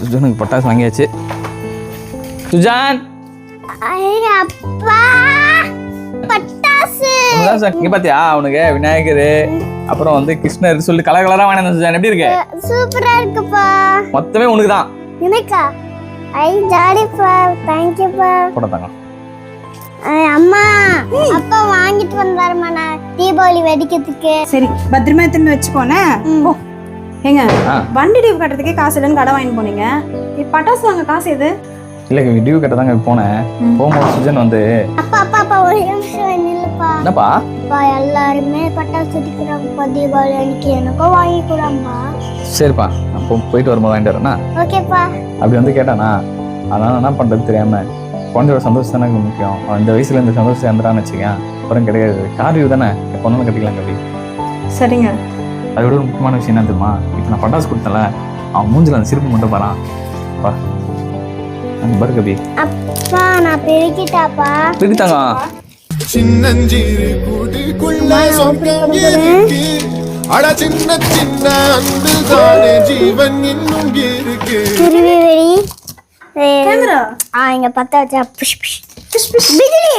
சுஜானுக்கு பட்டாசு வாங்கியாச்சு. சுஜான்! இங்க பாத்தியா? அவனுக்கு விநாயகர் அப்புறம் வந்து கிருஷ்ணர் சொல்லி கலர் கலரா வாங்கின சுஜான். எப்படி இருக்கு? சூப்பரா இருக்குப்பா. மொத்தமே உனக்கு தான். எனக்கா? ஐ ஜாலிப்பா. தேங்க்யூப்பா போட்டதாங்க அம்மா அப்பா வாங்கிட்டு வந்தாருமா நான் தீபாவளி வெடிக்கிறதுக்கு. சரி பத்திரமா திரும்பி வச்சுக்கோனே? ஓ ஏங்க. வண்டி டியூ கட்டுறதுக்கே காசு இல்லைன்னு கடை வாங்கி போனீங்க. இப்ப பட்டாசு வாங்க காசு எது? இல்ல டியூ கட்ட தாங்க போனேன். போகும்போது சுஜன் வந்து. அப்பா அப்பா அப்பா ஒரு நிமிஷம் நில்லுப்பா. என்னப்பா? அப்பா எல்லாருமே பட்டாசு வெடிக்கிறாங்கப்பா தீபாவளி அன்னைக்கு எனக்கும் வாங்கி கூடாம்பா சரிப்பா நான் போ- போயிட்டு வரும்போது வாங்கிட்டு வரேன்னா? ஓகேப்பா. அப்படி வந்து கேட்டானா அதனால என்ன பண்றது தெரியாம குழந்தையோட சந்தோஷம் தானே எனக்கு முக்கியம். அவன் இந்த வயசுல இந்த சந்தோஷம் இறந்துடான்னு வச்சுக்கேன் அப்புறம் கிடையாது. கார் தானே. பொண்ணு கட்டிக்கலாம் கவி சரிங்க. அதை விட ஒரு முக்கியமான விஷயம் என்ன தெரியுமா இப்போ நான் பட்டாசு கொடுத்தல அவன் மூஞ்சில அந்த சிரிப்பு மட்டும் பாறான் வா. அங்க பாரு கபி. அப்பா நான் பெருக்கிட்டாப்பா. பிடித்தாங்க சின்னஞ்சிறு கூட்டுக்குள்ள சொர்க்கம் இருக்கு. அட சின்ன சின்ன அன்பு தானே ஜீவன் இன்னும் இருக்கு. திருவி வெடி கேமரா? ஆ இங்க பத்த வச்சா புஷ் புஷ். புஷ் புஷ். பிஜிலி